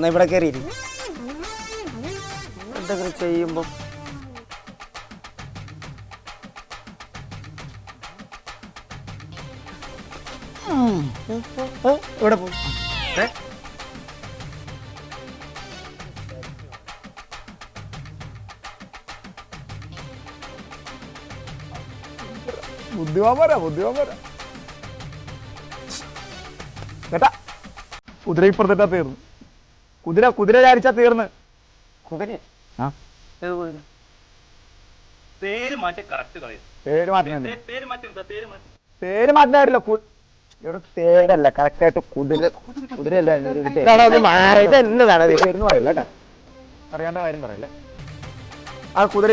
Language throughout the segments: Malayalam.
എന്നാ ഇവിടെ കയറി എന്തെങ്കിലും ചെയ്യുമ്പോ. ഇവിടെ പോകും ബുദ്ധിമാന്മാരാ ബുദ്ധിമാന്മാരാ കേട്ടാ? കുതിരയിപ്പുറത്തെട്ടാ തീർന്നു. കുതിര കുതിര ചാരിച്ചാ തീർന്ന്. കുതിര ആ. കുതിര? അറിയാണ്ട കാര്യം പറയല്ലേ. ആ കുതിര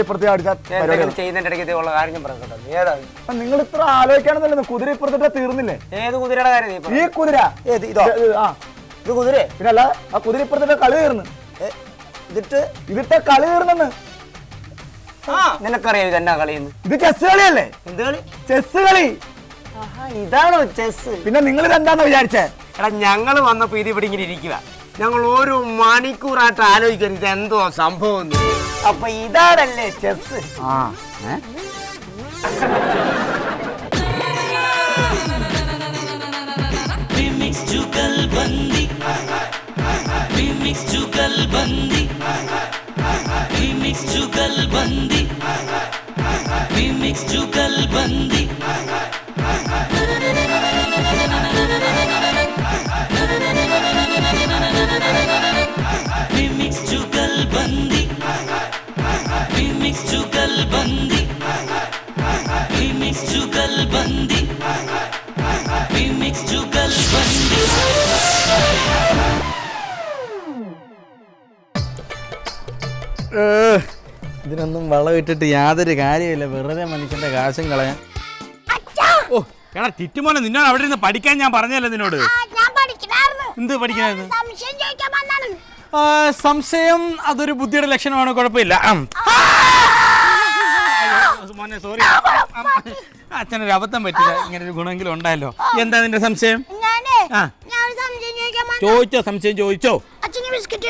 നിങ്ങൾ ഇത്ര ആലോചിക്കാണെന്നല്ലേ കുതിര തീർന്നില്ലേ? ഏത് കുതിരയുടെ കാര്യം ഈ കുതിര. ആ. ഇത് കുതിരെ. പിന്നെ അല്ല ആ കുതിര ഇപ്പുറത്തെ കളി തീർന്ന് ഇതിട്ട് ഇതിട്ട കളി തീർന്നെന്ന് ആ. നിനക്കറിയാം ഇതെന്നാ കളിയെന്ന് ഇത് ചെസ് കളിയല്ലേ? എന്ത് കളി? ചെസ് കളി. ആഹാ, ഇതാണോ ചെസ് പിന്നെ നിങ്ങൾ ഇതെന്താന്ന് വിചാരിച്ചേ? എടാ ഞങ്ങൾ വന്നപ്പോ ഇത് ഇവിടെ ഇങ്ങനെ ഇരിക്കുക ഞങ്ങൾ ഒരു മണിക്കൂറായിട്ട് ആലോചിക്കാൻ ഇത് എന്തോ സംഭവം. അപ്പൊ ഇതാണല്ലേ ചെസ് ആ రీమిక్స్ జుగల్ బంది రీమిక్స్ జుగల్ బంది రీమిక్స్ జుగల్ బంది రీమిక్స్ జుగల్ బంది రీమిక్స్ జుగల్ బంది రీమిక్స్ జుగల్ ഇതിനൊന്നും വളമിട്ടിട്ട് യാതൊരു കാര്യമില്ല വെറുതെ മനുഷ്യന്റെ കാശും കളയാൻ. ഓ എടാ ടിറ്റുമോനെ നിന്നോട് അവിടെ ഇരുന്ന് പഠിക്കാൻ ഞാൻ പറഞ്ഞല്ലോ നിന്നോട്? എന്ത് പഠിക്കണായിരുന്നു? സംശയം അതൊരു ബുദ്ധിയുടെ ലക്ഷണമാണ് കുഴപ്പമില്ല. മോനെ സോറി അച്ഛനൊരു അബദ്ധം പറ്റില്ല ഇങ്ങനെ ഒരു ഗുണമെങ്കിലും ഉണ്ടായല്ലോ. എന്താ നിന്റെ സംശയം? ചോദിച്ചോ സംശയം ചോദിച്ചോ. അച്ഛന് ബിസ്ക്കറ്റ്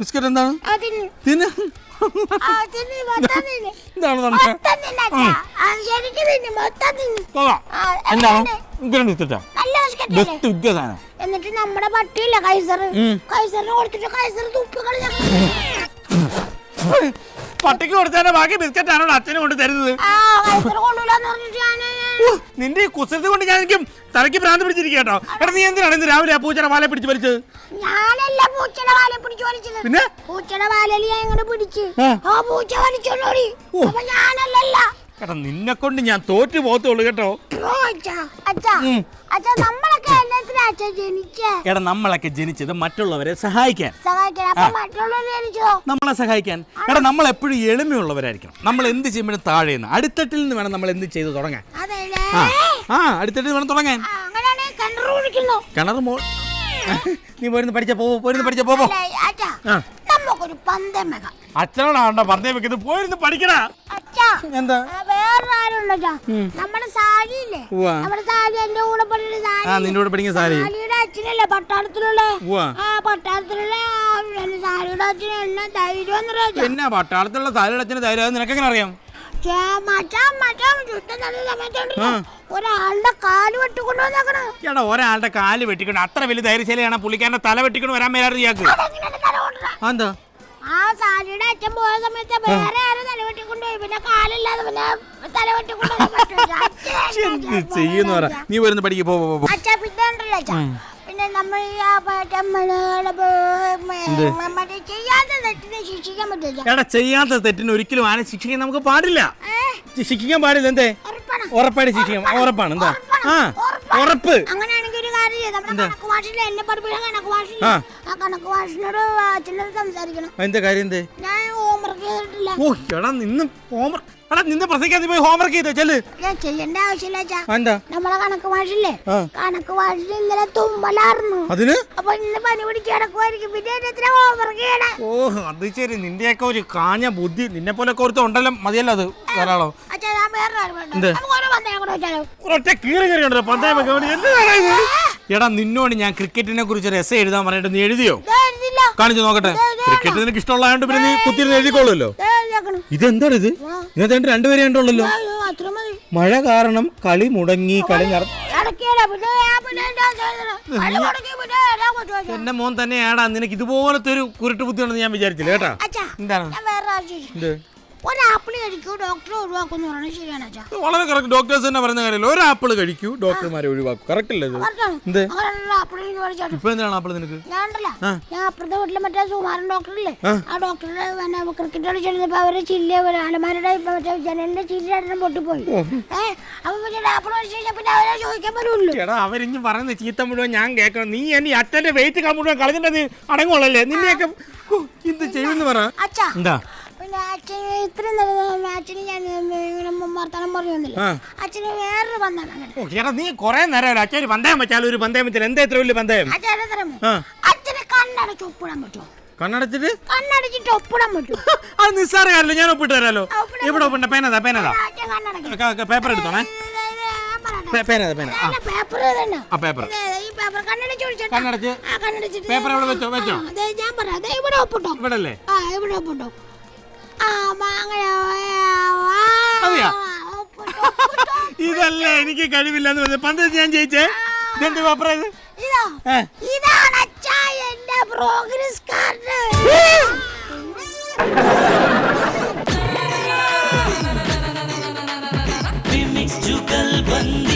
ബിസ്ക്കറ്റ് എന്താണ്? എന്താണ് എന്താണ് എന്നിട്ട്? നമ്മുടെ പട്ടിയില്ല കൈസർ കൈസറിന് കൊടുത്തിട്ട് കൈസർ പട്ടിക്ക് കൊടുത്തതിന്റെ ബാക്കി ബിസ്ക്കറ്റ് ആണോ അച്ഛനും കൊണ്ട് തരുന്നത്? നിന്റെ ഈ കുസൃതി കൊണ്ട് ഞാൻ എനിക്ക് തലയ്ക്ക് ഭ്രാന്ത് പിടിച്ചിരിക്കട്ടോ എടാ നീ എന്തിനാണ് ഇന്ന് രാവിലെ ആ പൂച്ചയുടെ വാലെ പിടിച്ച് വലിച്ചത്? ഞാനല്ല പൂച്ചയുടെ വാലെ പിടിച്ചു വലിച്ചത്. പിന്നെ? പൂച്ചയുടെ വാലയിൽ ഞാൻ ഇങ്ങനെ പിടിച്ച്. ആ. ആ പൂച്ച വലിച്ചോളൂടി അപ്പൊ ഞാനല്ലല്ല. എടാ നിന്നെ കൊണ്ട് ഞാൻ തോറ്റു പോകത്തുള്ളൂ കേട്ടോ. എടാ നമ്മളൊക്കെ ജനിച്ചത് മറ്റുള്ളവരെ സഹായിക്കാൻ. നമ്മളെ സഹായിക്കാൻ. എടാ നമ്മൾ എപ്പോഴും എളിമയുള്ളവരായിരിക്കണം. നമ്മൾ എന്ത് ചെയ്യുമ്പോഴും താഴെ നിന്ന് അടിത്തട്ടിൽ നിന്ന് വേണം നമ്മൾ എന്ത് ചെയ്ത് തുടങ്ങാൻ. ആ. അടിത്തട്ടിൽ നിന്ന് വേണം തുടങ്ങാൻ. കിണർ മോൾ നീ പോയിരുന്നു പഠിച്ച പോവോ പോയിരുന്നു പഠിച്ച പോ പോ. അല്ലേ, അച്ഛാ. ആ. നമുക്കൊരു പന്തം വെക്കാം അച്ഛനോടാണ്ടോ പറഞ്ഞേ വെക്കുന്നത് പോയിരുന്നു പഠിക്കണ. അച്ഛാ എന്താ? നമ്മുടെ സാരിയില്ലേ. നമ്മുടെ സാരി എന്റെ കൂടെ പഠിച്ച സാരി. ആ നിന്റെ കൂടെ പഠിക്കുന്ന സാരി. സാരിയുടെ അച്ഛനല്ലേ പട്ടാളത്തിലുള്ള. ആ പട്ടാളത്തിലുള്ള സാരിയുടെ അച്ഛനെ എന്നെ ധൈര്യം പിന്നെ പട്ടാളത്തിലുള്ള സാരിയുടെ അച്ഛന് ധൈര്യം നിനക്കെങ്ങനെ അറിയാം? ഒരാളുടെ കാൽ വെട്ടിക്കണം അത്ര വലിയ ധൈര്യശൈലിയാണ് പുള്ളിക്കാരന്റെ തല വെട്ടിക്കണം വരാൻ മേലായിരുന്നു ഇയാൾക്ക്. എന്താ ആ സാരിയുടെ അച്ഛൻ പോയ സമയത്ത് വേറെ ആരും തലവെട്ടിക്കൊണ്ടുപോയി പിന്നെ കാലില്ലാതെ പിന്നെ തലവെട്ടിക്കൊണ്ടു ചെയ്യുന്നു നീ വരുന്ന പഠിക്ക് പോ പിന്നെ ഉണ്ടല്ലോ പിന്നെ നമ്മൾ എടാ ചെയ്യാത്ത തെറ്റിന് ഒരിക്കലും ആരെ ശിക്ഷിക്കാൻ നമുക്ക് പാടില്ല. ശിക്ഷിക്കാൻ പാടില്ല എന്തേ? ഉറപ്പായിട്ട് ശിക്ഷിക്കാം ഉറപ്പാണ്. എന്താ? ആ ഉറപ്പ്. എന്താ? കാര്യം എന്തേ? ഓ എടാ നിന്നും ഹോംവർക്ക് എടാ നിന്ന് പ്രസംഗിക്കാൻ നീ പോയി ഹോംവർക്ക് ചെയ്തോ? ചെല്ല്. ഞാൻ ചെയ്യേണ്ട ആവശ്യമില്ല എന്താ നമ്മളെ കണക്ക് വാഴില്ലേ ആ. കണക്ക് ഭാഷയിൽ ഇന്നലെ തുമ്മലായിരുന്നു. അതിന്? അപ്പൊ ഇന്ന് പനി പിടിച്ച് കിടക്കുമായിരിക്കും പിന്നെ എന്നെ ഹോംവർക്ക് ചെയ്യണേ? ഓ അത് ശരി. നിന്റെയൊക്കെ ഒരു കാഞ്ഞ ബുദ്ധി. നിന്നെ പോലെ ഒരുത്ത ഉണ്ടല്ലോ. മതിയല്ലോ അത് ധാരാളം. അച്ഛാ ഞാൻ വേറെ കാര്യം പറയട്ടെ? എന്ത്? നമുക്ക് ഓരോ പന്തയം കൂടെ വെച്ചാലോ? ഒറ്റ കീറി കയറി ഉണ്ടല്ലോ പന്തയം വെക്കാൻ വേണ്ടി എന്താണ് ഇത്? എടാ നിന്നോട് ഞാൻ ക്രിക്കറ്റിനെ കുറിച്ച് ഒരു എസ് എഴുതാൻ പറഞ്ഞിട്ട് നീ എഴുതിയോ? കാണിച്ചു നോക്കട്ടെ. ക്രിക്കറ്റ് നിനക്ക് ഇഷ്ടമുള്ളതായോണ്ട് പിന്നെ നീ കുത്തിരുന്ന് എഴുതിക്കോളുമല്ലോ. ഇതെന്താണ് ഇത്? ഇന്നത്തെ രണ്ടുപേരെ ഉണ്ടല്ലോ മഴ കാരണം കളി മുടങ്ങി കളി. എന്റെ മോൻ തന്നെയാടാ. നിനക്ക് ഇതുപോലത്തെ ഒരു കുരുട്ട് ബുദ്ധിയുണ്ടെന്ന് ഞാൻ വിചാരിച്ചില്ല കേട്ടാ? എന്താണ്? ഒരു ആപ്പിൾ കഴിക്കൂ ഡോക്ടർ ഒഴിവാക്കുന്നു പറയുന്നത് ശരിയാണ് അച്ഛാ. വളരെ കറക്റ്റ് ഡോക്ടേഴ്സ് തന്നെ പറയുന്ന കാര്യമില്ല? ഒരു ആപ്പിൾ കഴിക്കൂ ഡോക്ടർമാരെ ഒഴിവാക്കും. കറക്റ്റ് അല്ലേ ഇത്? കറക്റ്റാണ്. എന്ത്? അങ്ങനെയുള്ള ആപ്പിൾ എനിക്ക് മേടിച്ചോട്ടെ. ഇപ്പൊ എന്താണ് ആപ്പിൾ നിനക്ക്? ഞാൻ ഉണ്ടല്ലോ, ഞാൻ അപ്പുറത്തെ വീട്ടിലെ മറ്റേ സുമാരൻ ഡോക്ടറില്ലേ ആ. ഡോക്ടറുടെ പിന്നെ ക്രിക്കറ്റ് കളിച്ചിരുന്നപ്പോ അവരെ ചില്ല അലമാരുടെ ഇപ്പൊ മറ്റേ ജനലിന്റെ ചില്ലിന്റെ പൊട്ടിപ്പോയി. ഏഹ് അപ്പൊ പിന്നെ ആപ്പിൾ മേടിച്ചു കഴിഞ്ഞാൽ പിന്നെ അവരെ ചോദിക്കാൻ പറ്റുള്ളൂ എടാ അവരിഞ്ഞ് പറയുന്ന ചീത്ത മുഴുവൻ ഞാൻ കേൾക്കണം. നീ എന്നെ അച്ഛന്റെ വെയിറ്റ് മുഴുവൻ കളഞ്ഞിട്ട് നീ അടങ്ങുള്ളല്ലേ? നിന്നെയൊക്കെ ഹോ, എന്ത് ചെയ്യുന്നു പറ? അച്ഛാ എന്താ? നീ കൊറേ നേരം അച്ഛൻ ഒരു പന്തയം വെച്ചാലും ഒരു പന്തയം വെച്ചാൽ എന്താ ഇത്ര വലിയ പന്തയം കണ്ണടച്ച് ഒപ്പിടാൻ പറ്റുമോ? കണ്ണടച്ചിട്ട്? കണ്ണടച്ചിട്ട് ഒപ്പിടാൻ പറ്റും അത് നിസ്സാരമല്ലോ ഞാൻ ഒപ്പിട്ട് തരാലോ. ഇവിടെ ഒപ്പിട്ട പേനതാ പേനതാ. പേപ്പർ എടുത്തോണേ. പേനതാ പേന ആ. പേപ്പർ കണ്ണടച്ച് പേപ്പർ ഇവിടെ വെച്ചോ? വെച്ചോ? ഇവിടെ ഒപ്പിട്ടോ. ഇവിടെ അല്ലേ ഇവിടെ ഒപ്പിട്ടോ. അതെയോ? ഒപ്പിട്ടോ ഒപ്പിട്ടോ ഇതല്ലേ എനിക്ക് കഴിവില്ല എന്ന് പറഞ്ഞ പന്തയത്ത് ഞാൻ ജയിച്ചേ ഇതെന്ത് പേപ്പർ ഇത് ഇതോ ഏ. ഇതാണ് അച്ഛാ എന്റെ പ്രോഗ്രസ് കാർഡ് Remix जुगलबंदी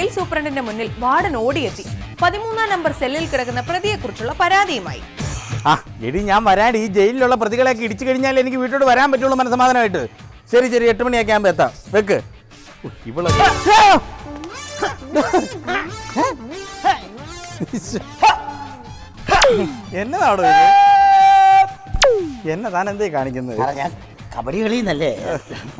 ജയിൽ സൂപ്രണ്ടിന്റെ മുന്നിൽ വാർഡൻ ഓടിയെത്തി. പതിമൂന്നാം നമ്പർ സെല്ലിൽ കിടക്കുന്ന പ്രതിയെക്കുറിച്ചുള്ള പരാതിയുമായി. ആ എടി ഞാൻ വരാൻ ഈ ജയിലിലുള്ള പ്രതികളെയൊക്കെ ഇടിച്ചു കഴിഞ്ഞാൽ എനിക്ക് വീട്ടിലോട്ട് വരാൻ പറ്റുള്ളൂ മനസ്സമാധാനമായിട്ട്. ശരി ശരി എട്ട് മണിയൊക്കെ ആകുമ്പോൾ എത്താം. വെക്ക്. എന്നതാണോ ഇവൾ ഇത്? എന്നെ താൻ എന്തേ കാണിക്കുന്നത് നിന്ന്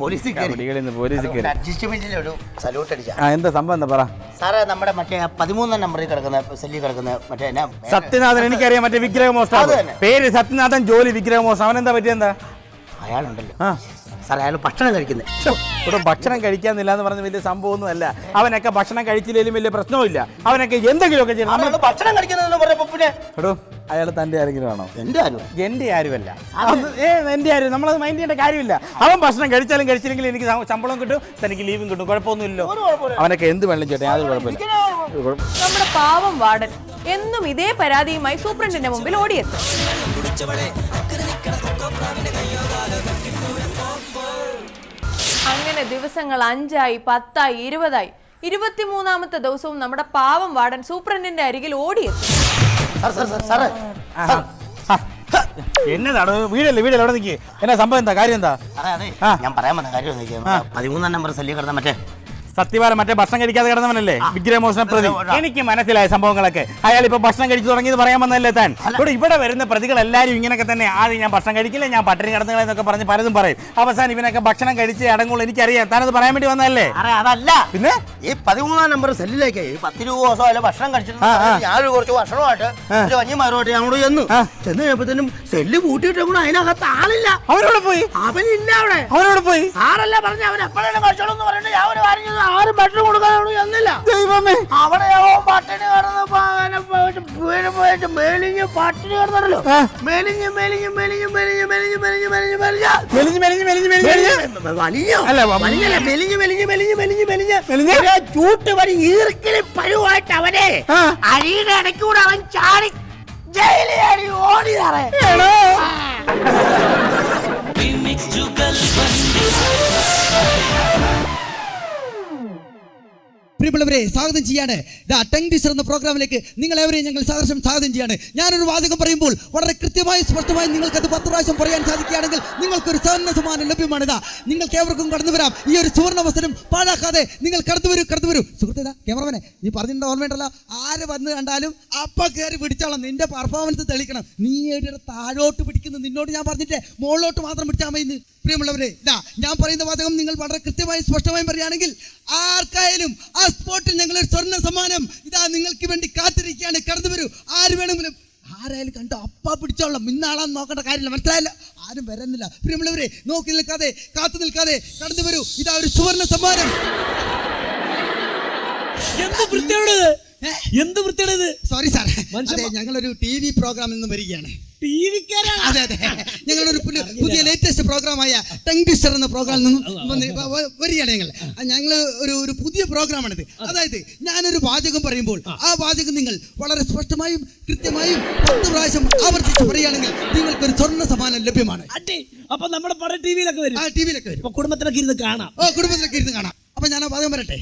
കയറി. അഡ്ജസ്റ്റ്മെന്റിൽ ഒരു സല്യൂട്ട് അടിച്ച ആ എന്താ സംഭവം എന്താ പറ? സാറേ നമ്മുടെ മറ്റേ പതിമൂന്നാം നമ്പറിൽ കിടക്കുന്ന സെല്ലി കിടക്കുന്ന മറ്റേ എന്നാ സത്യനാഥൻ എനിക്കറിയാം മറ്റേ വിഗ്രഹമോസ് പേര് സത്യനാഥൻ ജോലി വിഗ്രഹമോസ് അവൻ എന്താ? പറ്റിയെന്താ അയാളുണ്ടല്ലോ സാറേ അയാൾ ഭക്ഷണം കഴിക്കുന്നത് ഇവിടെ ഭക്ഷണം കഴിക്കാന്നില്ല എന്ന് പറഞ്ഞ വലിയ സംഭവമൊന്നും അല്ല അവനൊക്കെ ഭക്ഷണം കഴിച്ചില്ലെങ്കിലും വലിയ പ്രശ്നവുമില്ല. അവനൊക്കെ എന്തെങ്കിലുമൊക്കെ ചെയ്യണം. നമ്മൾ ഭക്ഷണം കഴിക്കുന്നതെന്ന് പറഞ്ഞപ്പോ പിന്നെ എടോ അയാൾ തന്റെ ആരെങ്കിലും ആണോ? എന്റെ ആരും എന്റെ ആരുമല്ല. ഏ എന്റെ ആരും? നമ്മളത് മൈൻഡ് ചെയ്യേണ്ട കാര്യമില്ല. അവൻ ഭക്ഷണം കഴിച്ചാലും കഴിച്ചില്ലെങ്കിലും എനിക്ക് ശമ്പളം കിട്ടും തനിക്ക് ലീവും കിട്ടും കുഴപ്പമൊന്നുമില്ലല്ലോ. അവനൊക്കെ എന്ത് വെള്ളം ചേട്ടാ യാതൊരു കുഴപ്പമില്ല. നമ്മുടെ പാവം വാർഡൻ എന്നും ഇതേ പരാതിയുമായി സൂപ്രണ്ടിന്റെ മുമ്പിൽ ഓടിയെത്തും. അങ്ങനെ ദിവസങ്ങൾ അഞ്ചായി പത്തായി ഇരുപതായി. ഇരുപത്തിമൂന്നാമത്തെ ദിവസവും നമ്മുടെ പാവം വാർഡൻ സൂപ്രണ്ടിന്റെ അരികിൽ ഓടിയെത്തി. സാർ സാർ സാർ സാറേ. ആ, ആ, വീടല്ലേ വീടല്ലേ അവിടെ നിൽക്കുക എന്നാ സംഭവം എന്താ? കാര്യം എന്താ? അതെ. ഞാൻ പറയാൻ വന്ന കാര്യം പതിമൂന്നാം നമ്പർ കിടന്ന മറ്റേ സത്യവാരം മറ്റേ ഭക്ഷണം കഴിക്കാതെ കിടന്നവനല്ലേ? വിഗ്രഹമോഷണ പ്രതി. എനിക്ക് മനസ്സിലായ സംഭവങ്ങളൊക്കെ. അയാൾ ഇപ്പൊ ഭക്ഷണം കഴിച്ചു തുടങ്ങിയത് പറയാൻ വന്നല്ലേ താൻ? ഇവിടെ ഇവിടെ വരുന്ന പ്രതികൾ എല്ലാവരും ഇങ്ങനെയൊക്കെ തന്നെ ആദ്യം ഞാൻ ഭക്ഷണം കഴിക്കില്ല ഞാൻ പട്ടിണി കിടന്നുകളെ എന്നൊക്കെ പറഞ്ഞ് പലതും പറയും. അവസാനം ഇവനൊക്കെ ഭക്ഷണം കഴിച്ച് അടങ്ങുള്ളൂ എനിക്കറിയാം. താനത് പറയാൻ വേണ്ടി വന്നതല്ലേ? സാറേ അതല്ല. പിന്നെ? ഈ പതിമൂന്നാം നമ്പർ സെല്ലിലേക്ക് പത്ത് രൂപ ദിവസം അല്ല ഭക്ഷണം. കഴിച്ചിട്ട് ഞാനൊരു കുറച്ച് ഭക്ഷണമായിട്ട് ഞാൻ കൂടെ ചെന്നു. ചെന്ന് കഴിഞ്ഞപ്പോഴത്തേനും സെല്ല് കൂട്ടിയിട്ട് കൂടെ അതിനകത്ത് ആളില്ല. അവരോട് പോയി? അവനില്ല അവിടെ. അവരോട് പോയി? സാറല്ല പറഞ്ഞ അവൻ എപ്പോഴാണ് കഴിച്ചോളൂ എന്ന് പറഞ്ഞിട്ട് ഞാൻ ഒരു കാര്യം ആരും ഭക്ഷണം കൊടുക്കാനാണ് ചെന്നില്ല ദൈവമേ അവിടെ പട്ടിണി കിടന്ന് മേലിഞ്ഞ് പട്ടിണി കിടന്നല്ലോ മേലിഞ്ഞ് മേലിഞ്ഞ് മേലിഞ്ഞ് മേലിഞ്ഞ് മേലിഞ്ഞ് മേലിഞ്ഞ് മേലിഞ്ഞ് മെലിഞ്ഞ മെലിഞ്ഞ് മെലിഞ്ഞ് മെലിഞ്ഞ് മെലിഞ്ഞ മെലിഞ്ഞ മെലിഞ്ഞ മെലിഞ്ഞ് മെലിഞ്ഞ് മെലിഞ്ഞ് മെലിഞ്ഞ് മെലിഞ്ഞ് മെലിഞ്ഞ് ചൂട്ട് വരി ഈർക്കിളി പഴുവായിട്ട് അവനെ അരിയുടെ ഇടയ്ക്കൂടെ അവൻ ചാടി ജയിലിൽ അടി ഓടിയറേ Mix to girls, പ്രിയമുള്ളവരെ സ്വാഗതം ചെയ്യാണ്. ദ ടങ് ടീച്ചർ എന്ന പ്രോഗ്രാമിലേക്ക് നിങ്ങളെവരെയും ഞങ്ങൾ സഹർഷം സ്വാഗതം ചെയ്യാണ്. ഞാനൊരു വാചകം പറയുമ്പോൾ വളരെ കൃത്യമായി സ്പഷ്ടമായി നിങ്ങൾക്കത് പത്ത് പ്രാവശ്യം പറയാൻ സാധിക്കുകയാണെങ്കിൽ നിങ്ങൾക്കൊരു സഹന സമ്മാനം ലഭ്യമാണ്. ഇതാ നിങ്ങൾക്ക് ഏവർക്കും കടന്നു വരാം. ഈ ഒരു സുവർണ അവസരം പാഴാക്കാതെ നിങ്ങൾ കടന്നു വരും കടന്നു വരൂ. സുഹൃത്തേതാ ക്യാമറമാനെ നീ പറഞ്ഞിട്ടുണ്ടോ ഓർമ്മയുണ്ടല്ലോ? ആര് വന്ന് കണ്ടാലും അപ്പ കയറി പിടിച്ചോളാം. നിന്റെ പെർഫോമൻസ് തെളിക്കണം നീ ഒരു താഴോട്ട് പിടിക്കുന്നു. നിന്നോട് ഞാൻ പറഞ്ഞിട്ടേ മുകളിലോട്ട് മാത്രം പിടിച്ചാൽ മതി പ്രിയമുള്ളവരെ ഇതാ ഞാൻ പറയുന്ന വാചകം നിങ്ങൾ വളരെ കൃത്യമായി സ്പഷ്ടമായും പറയുകയാണെങ്കിൽ ആർക്കായാലും ആ സ്പോട്ടിൽ ഞങ്ങൾ ഒരു സ്വർണ സമ്മാനം ഇതാ നിങ്ങൾക്ക് വേണ്ടി കാത്തിരിക്കുകയാണ്. കടന്നു വരൂ. ആര് വേണമെങ്കിലും. ആരായാലും കണ്ടോ അപ്പ പിടിച്ചോളാം ഇന്നാളാന്ന് നോക്കേണ്ട കാര്യമില്ല. മനസ്സിലായില്ല? ആരും വരുന്നില്ല. പ്രിയമുള്ളവരെ നോക്കി നിൽക്കാതെ കാത്തു നിൽക്കാതെ കടന്നു വരൂ. ഇതാ ഒരു സുവർണ സമ്മാനം. എന്ത് വൃത്തിയാണ് സോറി സാർ ഞങ്ങളൊരു ടി വി പ്രോഗ്രാമിൽ നിന്ന് വരികയാണ്. അതെ അതെ. ഞങ്ങളൊരു പുതിയ- പുതിയ ലേറ്റസ്റ്റ് പ്രോഗ്രാമായ ടങ് ട്വിസ്റ്റർ എന്ന പ്രോഗ്രാമിൽ നിന്നും വരികയാണ് ഞങ്ങൾ ഞങ്ങൾ ഒരു ഒരു പുതിയ പ്രോഗ്രാമാണിത് അതായത് ഞാനൊരു വാചകം പറയുമ്പോൾ ആ. വാചകം നിങ്ങൾ വളരെ സ്പഷ്ടമായും കൃത്യമായും പത്ത് പ്രാവശ്യം ആവർത്തിച്ച് പറയുകയാണെങ്കിൽ നിങ്ങൾക്ക് ഒരു സ്വർണ സമ്മാനം ലഭ്യമാണ്. അപ്പൊ നമ്മുടെ പടം ടി വിയിലൊക്കെ വരും. ആ ടി വിയിലൊക്കെ വരും. കുടുംബത്തിലൊക്കെ ഇരുന്ന് കാണാം. ഓ കുടുംബത്തിലൊക്കെ ഇരുന്ന് കാണാം. അപ്പൊ ഞാൻ ആ വാതകം പറയട്ടെ?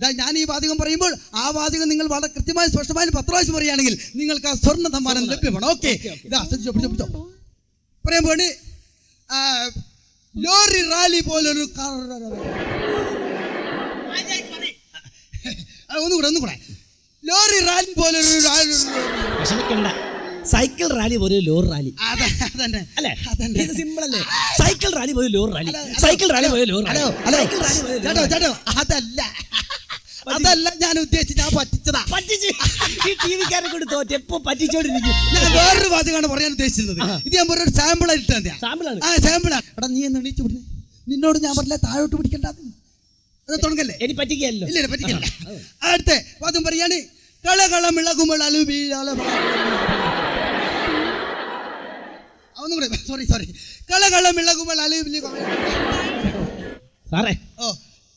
ദാ ഞാൻ ഈ വാചകം പറയുമ്പോൾ ആ വാചകം നിങ്ങൾ വളരെ കൃത്യമായി സ്പഷ്ടമായി പത്ത് പ്രാവശ്യം പറയുകയാണെങ്കിൽ നിങ്ങൾക്ക് ആ സ്വർണ സമ്മാനം ലഭ്യമാണ്. ഓക്കെ. ഇതാ ശ്രദ്ധിച്ചോ പിടിച്ചോ പിടിച്ചോ പറയാൻ പോണ് ആ, ലോറി റാലി പോലൊരു ഒന്നുകൂടെ ഒന്നുകൂടെ. ലോറി റാലി പോലൊരു സൈക്കിൾ റാലി പോലെ ലോറി റാലി അല്ലേ? ഇത് സിമ്പിൾ അല്ലേ? സൈക്കിൾ റാലി പോലെ ലോറി റാലി സൈക്കിൾ റാലി പോലെ lorry rally hello hello. Cycle rally പോലെ ചേട്ടോ ചേട്ടോ അതല്ല. അതല്ല ഞാൻ ഉദ്ദേശിച്ച് ഞാൻ പറ്റിച്ചതാ. പറ്റിച്ച്. ഈ ടി വിക്കാരെ കൊണ്ട് തോറ്റ് എപ്പോ പറ്റിച്ചോണ്ടിരിക്കും. ഞാൻ വേറൊരു വാചകമാണ് പറയാൻ ഉദ്ദേശിച്ചിരുന്നത്. ഇത് ഞാൻ ഒരു സാമ്പിൾ ആയിട്ട് സാമ്പിളാണ് ആ സാമ്പിൾ എടാ നീ എന്ന് എണീച്ചു വിടുന്നേ നിന്നോട് ഞാൻ പറഞ്ഞില്ല താഴോട്ട് പിടിക്കണ്ട അത്? തുടങ്ങല്ലേ? ഇനി പറ്റിക്കല്ലോ ഇല്ല പറ്റിക്കല്ല. അടുത്ത വാദം പറയാണ്. കളകളം ഇളകുമ്പോൾ അലുബി ഒന്നും കൂടെ സോറി സോറി കളകളം ഇളകുമ്പോൾ സാറേ ഓ.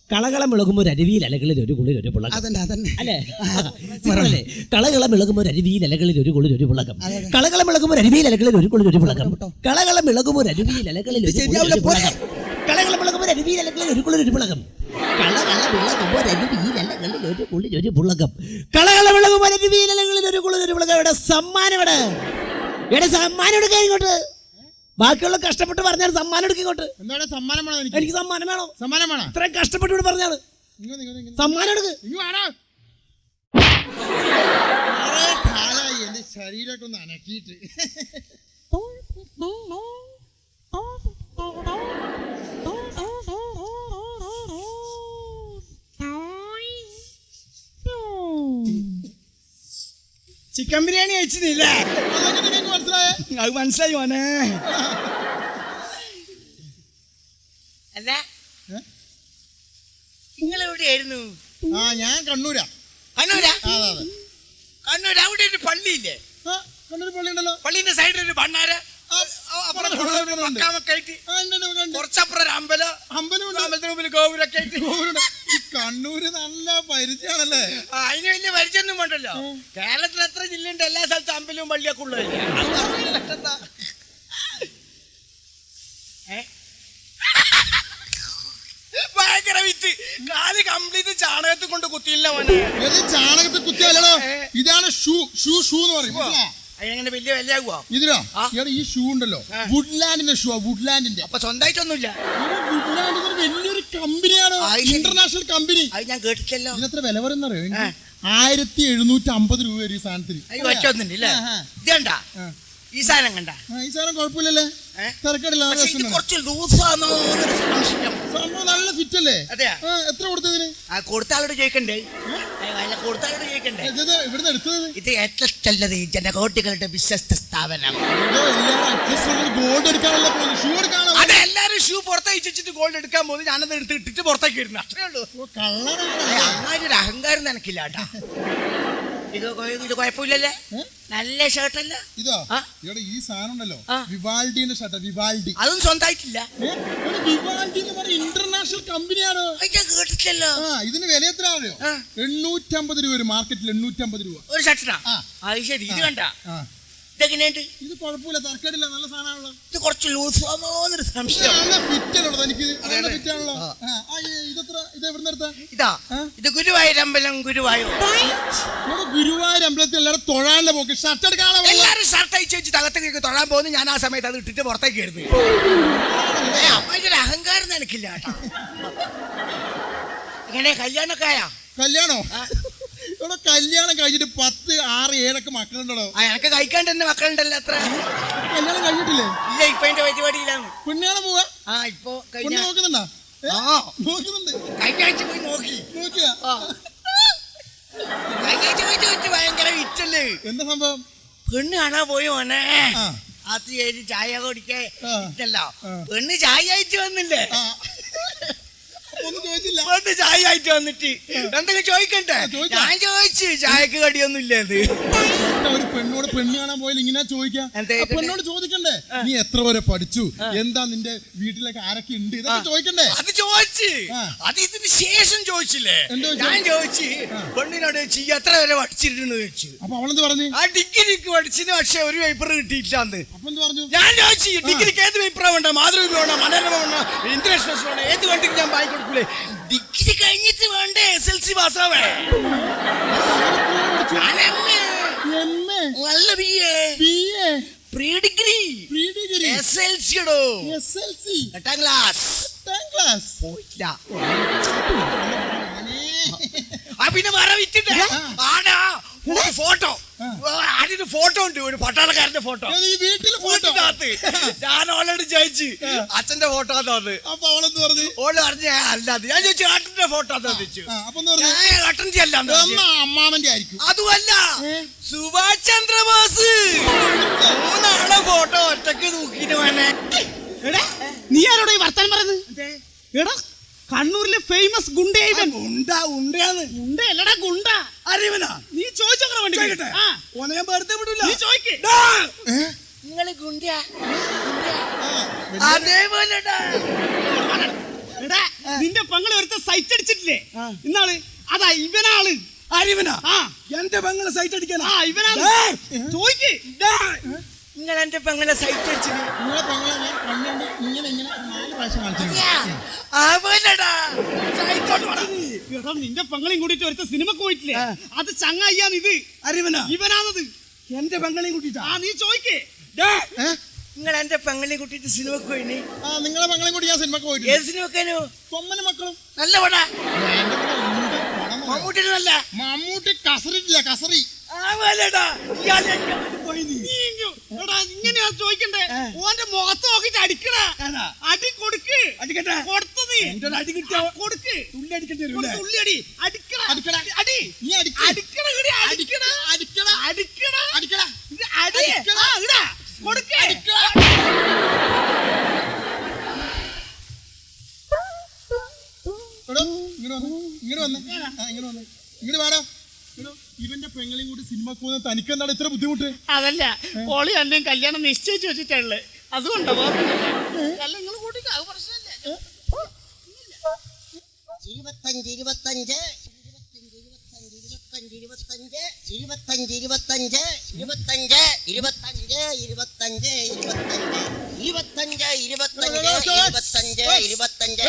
കളകളം ഇളകുമ്പോൾ ഒരു അരുവിയിൽ അലകളിൽ ഒരു കുളിൽ ഒരു പുളകം. അതന്നെ അതന്നെ. അല്ലേ? അല്ലേ കളകളം ഇളകുമ്പോൾ ഒരു അരുവിയിൽ അലകളിൽ ഒരു കുളിൽ ഒരു പുളകം. കളകളം ഇളകുമ്പോൾ ഒരു അരുവിയിൽ അലകളിൽ ഒരു കുളിൽ ഒരു പുളകം. കളകളം ഇളകുമ്പോൾ ഒരു അരുവിയിൽ അലകളിൽ ഒരു കുളിർ ഒരു പുളകം. കളകളം ഇളകുമ്പോൾ അരുവിയിൽ അലകളിൽ ഒരു കുളിൽ ഒരു പുളകം. കളകളം ഇളകുമ്പോൾ ഒരു ഒരു ഒരു പുളകം. കളകളം ഇളകുമ്പോൾ ഒരു അരുവിയിൽ അലകളിൽ ഒരു കുളിൽ ഒരു പുളകം. ഇവിടെ സമ്മാനം ഇവിടെ ഇവിടെ സമ്മാനം എടുക്കാൻ ഇങ്ങോട്ട്? ബാക്കിയുള്ള കഷ്ടപ്പെട്ട് പറഞ്ഞാൽ സമ്മാനം എടുക്കോട്ട് ഇങ്ങോട്ട്. എന്താണ് സമ്മാനം വേണോ എനിക്ക്? എനിക്ക് സമ്മാനം വേണോ? സമ്മാനം വേണോ? ഇത്രയും കഷ്ടപ്പെട്ട് ഇവിടെ പറഞ്ഞാൽ സമ്മാനം എടുക്ക്. എന്റെ ശരീരമൊക്കെ ഒന്ന് അനക്കിയിട്ട് ചിക്കൻ ബിരിയാണി നിങ്ങൾക്ക് മനസ്സിലായേ? അത് മനസ്സിലായി മോനെ. അല്ല. നിങ്ങൾ എവിടെയായിരുന്നു ആ ഞാൻ കണ്ണൂരാ. കണ്ണൂരാ? കണ്ണൂർ അവിടെ ഒരു പള്ളിയില്ലേ? കണ്ണൂർ പള്ളി ഉണ്ടല്ലോ പള്ളിന്റെ സൈഡിൽ ഒരു ഭണ്ണാര അപ്പുറം. കുറച്ചപ്പുറം ഒരു അമ്പലം. അമ്പലമുണ്ട്. അമ്പലത്തിന് മുമ്പിൽ ഗോപുരൊക്കെ ആയിട്ട്. ഗോപുരമുണ്ട്. കണ്ണൂര് നല്ല പരിചയമാണല്ലേ ആ, അതിന് വലിയ പരിചയൊന്നും വേണ്ടല്ലോ. കേരളത്തിൽ എത്ര ജില്ലയുണ്ട്? എല്ലാ സ്ഥലത്തും അമ്പലവും പള്ളിയൊക്കെ ഉള്ളത്? ഭയങ്കര വിറ്റ്. കാൽ കംപ്ലീറ്റ് ചാണകത്തിൽ കൊണ്ട് കുത്തിയില്ല മോനെ. ചാണകത്തിൽ കുത്തിയാലോ? ഇതാണ് ഷൂ ഷൂ ഷൂ എന്ന് പറയും. മനസ്സിലായോ? അതിനെങ്ങനെ വലിയ വിലയാകുവോ? ഇതിനോ? ആ. ഈ ഷൂ ഉണ്ടല്ലോ. വുഡ്ലാൻഡിന്റെ ഷൂ വുഡ്ലാൻഡിന്റെ അപ്പൊ സ്വന്തമായിട്ടൊന്നുമില്ല വുഡ്ലാൻഡ് ഒരു വലിയൊരു കമ്പനിയാണ്. ഇന്റർനാഷണൽ കമ്പനി അത് ഞാൻ കേട്ടിട്ടല്ലോ ഇതിനെത്ര വില പറയുന്നറിയോ? ആയിരത്തി എഴുന്നൂറ്റി അമ്പത് രൂപ ഒരു ഈ സാധനത്തിന്. ഇത് കണ്ട ആ. ഈ സാധനം കണ്ട? ഈ സാധനം കുഴപ്പമില്ലല്ലേ? തിരക്കടില്ല. കുറച്ച് സംശയം. സംഭവം നല്ല ഫിറ്റ് അല്ലേ അതെയാ? എത്ര കൊടുത്തതിന്? കൊടുത്ത ആളോട് ചോദിക്കണ്ടേ? കൊടുത്ത ആളോട് ചോദിക്കണ്ടേ? ഇവിടുന്ന് എടുത്തത്? ഇത് നല്ലത് ഈ ജനകോട്ടികളുടെ വിശ്വസ്ത സ്ഥാപനം. ഗോൾഡ് എടുക്കാനുള്ള ഷൂ എടുക്കാനുള്ള അത് എല്ലാരും ഷൂ പുറത്തേക്ക് വെച്ചിട്ട് ഗോൾഡ് എടുക്കാൻ പോകുന്നു ഞാനത് എടുത്ത് ഇട്ടിട്ട് പുറത്തേക്ക് വരുന്നു അത്രേ ഉള്ളൂ. അമ്മാരി ഒരു അഹങ്കാരം നിനക്കില്ല കേട്ടാ. ഇത് ഇത് കുഴപ്പമില്ലല്ലേ? നല്ല ഷർട്ടല്ല ഇതോ. ഇവിടെ ഈ സാധനം ഉണ്ടല്ലോ. വിവാൾഡിന്റെ ഷർട്ട് വിവാൾഡി അതും സ്വന്തമായിട്ടില്ല. വിവാൾഡി എന്ന് പറഞ്ഞ ഇന്റർനാഷണൽ കമ്പനിയാണ് കേട്ടിട്ടില്ലല്ലോ. ഇതിന് വില എത്ര അറിയോ. എണ്ണൂറ്റമ്പത് രൂപ ഒരു മാർക്കറ്റിൽ എണ്ണൂറ്റമ്പത് രൂപ. ഒരു ഷർട്ടിനാ. അത് ശരി ഇത് കണ്ട? ഇതെങ്ങനെയുണ്ട്? ഇത് കുഴപ്പമില്ല തർക്കടില്ല നല്ല സാധനമാണല്ലോ. ഇത് കുറച്ച് ലൂസ് ആണോന്നൊരു സംശയം. നല്ല ഫിറ്റാണല്ലോ എനിക്ക് നല്ല ആ, ഈ ഇത് എവിടെ എടുത്താ? ഇതാ ഇത് ഗുരുവായൂരമ്പലം ഗുരുവായൂർ. ഇവിടെ ഗുരുവായൂർ അമ്പലത്തിൽ എല്ലാവരും തൊഴാനുള്ള പോക്ക്. ഷർട്ട് എടുക്കാനുള്ള. എല്ലാരും ഷർട്ട് അയച്ചു വെച്ച് തകത്തേക്ക് തൊഴാൻ പോകുന്നു. ഞാൻ ആ സമയത്ത് അത് ഇട്ടിട്ട് പുറത്തേക്ക് എഴുതി അമ്മയുടെ അഹങ്കാരം നിനക്കില്ല കേട്ടോ. ഇങ്ങനെ കല്യാണക്കാരാ കല്യാണോ? ഇവിടെ കല്യാണം കഴിഞ്ഞിട്ട് പത്ത് ആറ് ഏഴൊക്കെ മക്കളുണ്ടോ ആ എനക്ക് കഴിക്കാൻ തന്നെ മക്കളുണ്ടല്ലോ അത്ര. കല്യാണം കഴിഞ്ഞിട്ടില്ലേ? ഇല്ല ഇപ്പൊ എന്റെ പരിപാടിയിലാണ്. പെണ്ണാണ് പോവാ? ആ ഇപ്പൊ പെണ്ണ് കഴിഞ്ഞ നോക്കുന്നുണ്ടോ? ഏ? ആ. നോക്കുന്നുണ്ട്. കഴിഞ്ഞ ആഴ്ച പോയി നോക്കി. നോക്കിയാ? ആ. കഴിഞ്ഞ ആഴ്ച പോയിട്ട് വെച്ച് ഭയങ്കര വിറ്റല്ലേ? എന്താ സംഭവം? പെണ്ണ് കാണാൻ പോയി മോനെ. ആ. അത് കഴിഞ്ഞ് ചായ കുടിക്കേ ആ. ഇട്ടല്ലോ ആ. പെണ്ണ് ചായ അയച്ചു വന്നില്ലേ? ആ. ചായ ആയിട്ട് വന്നിട്ട്. എന്തെങ്കിലും ചോദിക്കണ്ടേ? ഞാൻ ചോദിച്ചു ചായക്ക് കടിയൊന്നും ഇല്ലേത് ഒരു പെണ്ണോട് പെണ്ണ് കാണാൻ പോയാൽ ഇങ്ങനെ ചോദിക്കാം? പെണ്ണോട് ചോദിക്കണ്ടേ? നീ എത്ര വരെ പഠിച്ചു? എന്താ നിന്റെ വീട്ടിലൊക്കെ ആരൊക്കെ ഉണ്ട്? ഇതൊക്കെ ചോദിക്കണ്ടേ? അത് ചോദിച്ചു. അത് ഇതിന് ശേഷം ചോദിച്ചില്ലേ? ഞാൻ ചോദിച്ചു പെണ്ണിനോട് ചോദിച്ചു "ഈ എത്ര വരെ പഠിച്ചിരുന്നു? ചോദിച്ചു. അപ്പൊ അവളെന്ത് പറഞ്ഞു? ആ ഡിഗ്രിക്ക് പഠിച്ചിന് പക്ഷെ ഒരു പേപ്പർ കിട്ടിയില്ലാന്ന് പറഞ്ഞു? ഞാൻ ചോദിച്ചു ഡിഗ്രിക്ക് ഏത് പേപ്പറാ വേണ്ട? മാതൃഭൂമി വേണോ? മനോരമ വേണോ? ഇന്റർനാഷണൽ വേണോ? ഏത് വണ്ടിക്ക് ഞാൻ വാങ്ങി കൊടുക്കൂലേ ഡിഗ്രി കഴിഞ്ഞിട്ട് വേണ്ടേ എസ് എൽ സി പാസ്സാവേ. നല്ല B A pre degree pre degree S L സിയോ എസ് എൽ സി എട്ടാം ക്ലാസ് എട്ടാം ക്ലാസ് പോയില്ല. ആ. പിന്നെ വിറ്റിട്ട്. ആടാ ഒരു ഫോട്ടോ അതിന് ഫോട്ടോ ഉണ്ട് ഒരു പട്ടാളക്കാരന്റെ ഫോട്ടോ വീട്ടിൽ ഫോട്ടോ ഞാൻ ഓൾറെഡി ചോദിച്ചു അച്ഛന്റെ ഫോട്ടോ തന്നത് അപ്പൊ അവളെന്ന് പറഞ്ഞു? ഓൾ പറഞ്ഞു അല്ലാതെ ഞാൻ ചോദിച്ചു ഏട്ടന്റെ ഫോട്ടോ തന്നിച്ചു ഏട്ടന്റെ അല്ല. അമ്മാവന്റെ ആയിരിക്കും. അതുമല്ല സുഭാഷ് ചന്ദ്രബോസ്. മൂന്നാളെ ഫോട്ടോ ഒറ്റയ്ക്ക് നോക്കിട്ട് വേണേ നീ ആരോടെ ഈ വർത്താനം പറയുന്നത്? എടാ കണ്ണൂരിലെ ഫേമസ് ഉണ്ടയാന്ന് ഗുണ്ട അറിവനാ നീ വണ്ടി? ചോദിക്കട്ടെ. ആ. ഓനെ വെറുതെ വിടൂല. നീ ചോദിക്ക്. നിങ്ങൾ ഗുണ്ടിയ. അതേപോലെ എടാ നിന്റെ പെങ്ങളെ ഒരുത്ത സൈറ്റ് അടിച്ചിട്ടില്ലേ? ഇന്നാൾ അതാ ഇവനാൾ. അരിവനാ ആ. എന്റെ പെങ്ങളെ സൈറ്റ് അടിക്കാനാ? ആ ഇവനാണ് ചോദിക്ക്. നിങ്ങൾ എന്റെ പെങ്ങളെ സൈറ്റ് അടിച്ചത്? നിങ്ങളെ പെങ്ങളെ ഞാൻ കണ്ണുകൊണ്ട് ഇങ്ങനെ ഇങ്ങനെ നാല് പ്രാവശ്യം കാണിച്ചു പറഞ്ഞു എടാ നിന്റെ പെങ്ങളെയും കൂടിയിട്ട് ഒരുത്ത സിനിമക്ക് പോയിട്ടില്ലേ? അത് ചങ്ങായിയാണ് ഇത്. അറിവനാ ഇവനാണത്. എന്റെ പെങ്ങളെയും കൂട്ടിട്ടാ ആ നീ ചോദിക്ക്. നിങ്ങൾ എന്റെ പെങ്ങളെ കൂട്ടിട്ട് സിനിമക്ക് പോയിന്? ആ നിങ്ങളെ പെങ്ങളെ കൂടി ഞാൻ സിനിമക്ക് പോയിട്ടുണ്ട്. ഏത് സിനിമക്കാനോ? തൊമ്മനും മക്കളും. നല്ല പടാ എന്റെ കൂടെ എന്ത് പടം നോക്കാം. മമ്മൂട്ടിന് നല്ല. മമ്മൂട്ടി കസറിട്ടില്ല കസറി. ഇങ്ങനെയാ ചോദിക്കണ്ടേ? ഓന്റെ മുഖത്ത് നോക്കിട്ട് അടിക്കണ അടി കൊടുക്ക്. അടിക്കട്ടെ. കൊടുത്തത് അടി കിട്ടിയ കൊടുക്ക്. തുള്ളി അടിക്കട്ടെ തുള്ളി അടി. അടിക്കണ അടിക്കണ അടി. നീ അടിക്കണ അടിക്കണ അടിക്കണ അടിക്കണ അടിക്കണ അടിക്കണ അടി പെങ്ങളെയും കൂടി സിനിമക്ക് പോകുന്ന തനിക്ക് എന്താണ് ഇത്ര ബുദ്ധിമുട്ട് അതല്ല ഓളി എന്നെയും കല്യാണം നിശ്ചയിച്ചു വെച്ചിട്ടുള്ളത് അതുകൊണ്ടോ അല്ല നിങ്ങൾ കൂട്ടിക്കോ അത് പ്രശ്നമില്ല ഇരുപത്തഞ്ച് ഇരുപത്തഞ്ച് ഇരുപത്തഞ്ച് ഇരുപത്തഞ്ച് ഇരുപത്തഞ്ച് ഇരുപത്തഞ്ച് ഇരുപത്തഞ്ച് ഇരുപത്തഞ്ച് ഇരുപത്തഞ്ച് ഇരുപത്തഞ്ച് ഇരുപത്തഞ്ച് ഇരുപത്തഞ്ച്.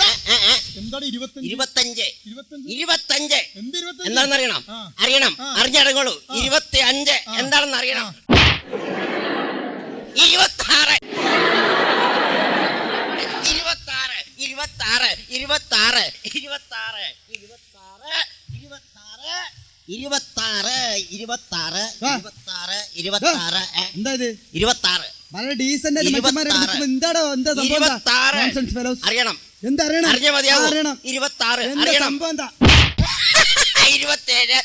ഇരുപത്തഞ്ച്? ഇരുപത്തഞ്ച്. ഇരുപത്തഞ്ച്? എന്താണെന്ന് അറിയണം. അറിയണം അറിഞ്ഞടങ്ങോളൂ ഇരുപത്തി അഞ്ച് എന്താണെന്ന് അറിയണം ഇരുപത്താറ്. ഇരുപത്താറ്. ഇരുപത്താറ്. ഇരുപത്താറ്. ഇരുപത്താറ്. ഇരുപത്താറ്. ഇരുപത്താറ്. ഇരുപത്താറ്. ഇരുപത്താറ്. ഇരുപത്താറ്. ഇരുപത്താറ്. ഏ, എന്താ ഇത്? ഇരുപത്താറ്. വളരെ ഡീസന്റ് ഇരുപത്താറ്. എന്താടോ എന്താ സംഭവം എന്താ? ഇരുപത്താറ്. Nonsense fellows. അറിയണം. എന്താ അറിയണം? അറിഞ്ഞ മതിയാവും? അറിയണം. ഇരുപത്താറ്. എന്താ അറിയണം. സംഭവം എന്താ? ഇരുപത്തേഴ്.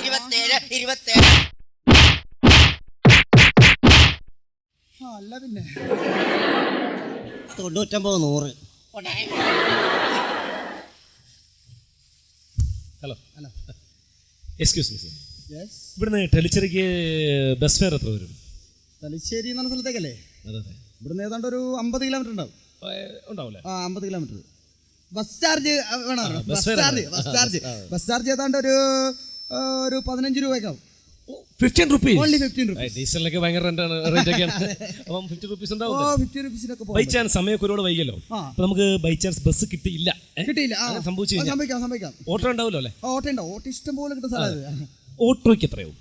ഇരുപത്തേഴ് ഇരുപത്തേഴ്. ആ, അല്ല പിന്നെ. തൊണ്ണൂറ്റമ്പത് നൂറ്. Hello hello excuse me sir ഇവിടുന്ന് ടെലിച്ചറിക്ക് ബസ് ഫെയർ എത്ര വരും? തലശ്ശേരി എന്ന് പറഞ്ഞ സ്ഥലത്തേക്കല്ലേ? അതെ അതെ. ഇവിടുന്ന് ഏതാണ്ട് ഒരു അമ്പത് കിലോമീറ്റർ ഉണ്ടാവും. ആ, അമ്പത് കിലോമീറ്റർ ബസ് ചാർജ് വേണം bus charge. Bus charge. Bus charge ഏതാണ്ട് ഒരു ഒരു പതിനഞ്ച് രൂപയൊക്കെ ആവും fifteen rupees only fifteen rupees ഡീസലിനൊക്കെ ഭയങ്കര റെന്റാണ് റേറ്റ് ഒക്കെയാണ്. അപ്പം ഫിഫ്റ്റി റുപ്പീസ് ഓ ഉണ്ടാവും ഫിഫ്റ്റി റുപ്പീസിനൊക്കെ ബൈ ചാൻസ് സമയമൊക്കെ ഒരുപാട് വൈകിയല്ലോ? ആ. അപ്പൊ നമുക്ക് ബൈ ചാൻസ് ബസ് കിട്ടിയില്ല. ഏ? കിട്ടിയില്ല. ആ, അങ്ങനെ സംഭവിച്ചു ആ, കഴിഞ്ഞാൽ സംഭവിക്കാം സംഭവിക്കാം. ഓട്ടോ ഉണ്ടാവുമല്ലോ അല്ലേ? ഓട്ടോ ഉണ്ടോ? ഓട്ടോ ഇഷ്ടം പോലെ കിട്ടുന്ന സ്ഥലം ഓട്ടോയ്ക്ക് എത്രയാവും?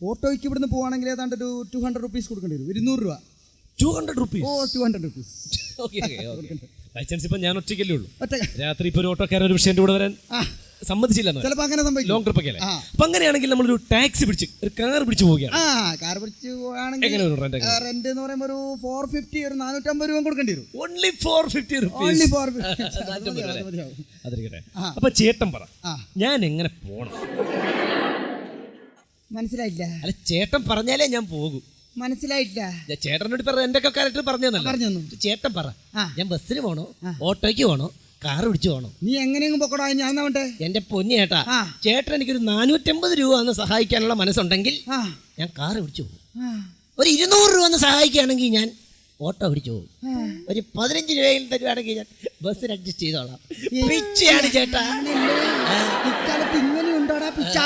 ഓട്ടോയ്ക്ക് ഇവിടുന്ന് പോവാണെങ്കിൽ ഏതാണ്ട് ഒരു ടു ഹൺഡ്രഡ് റുപ്പീസ് കൊടുക്കേണ്ടി വരും. ഇരുന്നൂറ് രൂപ. Two hundred rupees oh two hundred rupees licence ഇപ്പൊ ഞാൻ ഒറ്റയ്ക്കല്ലേ ഉള്ളൂ. ഒറ്റ രാത്രി ഇപ്പൊ ഒരു ഓട്ടോക്കാരൻ ഒരു വിഷയന്റെ കൂടെ വരാൻ സമ്മതിച്ചില്ല ചിലപ്പോൾ അങ്ങനെ സംഭവിക്കും. ലോങ് ട്രിപ്പ് ഒക്കെ. അപ്പൊ അങ്ങനെയാണെങ്കിൽ നമ്മളൊരു ടാക്സി പിടിച്ച് ഒരു കാർ പിടിച്ച് പോവുകയാണ്. ആ കാർ പിടിച്ച് പോവാണെങ്കിൽ റെന്റ് എന്ന് പറയുമ്പോൾ ഒരു ഫോർ ഫിഫ്റ്റി ഒരു നാനൂറ്റമ്പത് രൂപ കൊടുക്കേണ്ടി വരും. Only four fifty only four അതിരിക്കട്ടെ അപ്പൊ ചേട്ടൻ പറ ഞാൻ എങ്ങനെ പോണം? മനസ്സിലായില്ല. അല്ല ചേട്ടൻ പറഞ്ഞാലേ ഞാൻ പോകും. മനസ്സിലായില്ല. ചേട്ടനോട് പറഞ്ഞ എന്റെ ഒക്കെ കറക്റ്റ് പറഞ്ഞു ചേട്ടൻ പറ. ഞാൻ ബസ്സിന് പോണോ ഓട്ടോയ്ക്ക് പോണോ കാർ പിടിച്ചു പോണോ. നീ എങ്ങനെയെങ്കിലും പൊക്കടാ ഞാൻ വേണ്ടേ എന്റെ പൊന്നി ചേട്ടാ. ചേട്ടൻ എനിക്കൊരു നാനൂറ്റമ്പത് രൂപ ഒന്ന് സഹായിക്കാനുള്ള മനസ്സുണ്ടെങ്കിൽ ഞാൻ കാർ പിടിച്ചു പോകും. ഒരു ഇരുന്നൂറ് രൂപ ഒന്ന് സഹായിക്കുകയാണെങ്കിൽ ഞാൻ ഓട്ടോ പിടിച്ചു പോകും. ഒരു പതിനഞ്ച് രൂപയിൽ തരുവാണെങ്കിൽ ഞാൻ ബസ്സിന് അഡ്ജസ്റ്റ് ചെയ്തോളാം. പിച്ചയാണ് ചേട്ടാ. ഇക്കാലത്ത് ഓടടാ പിച്ച.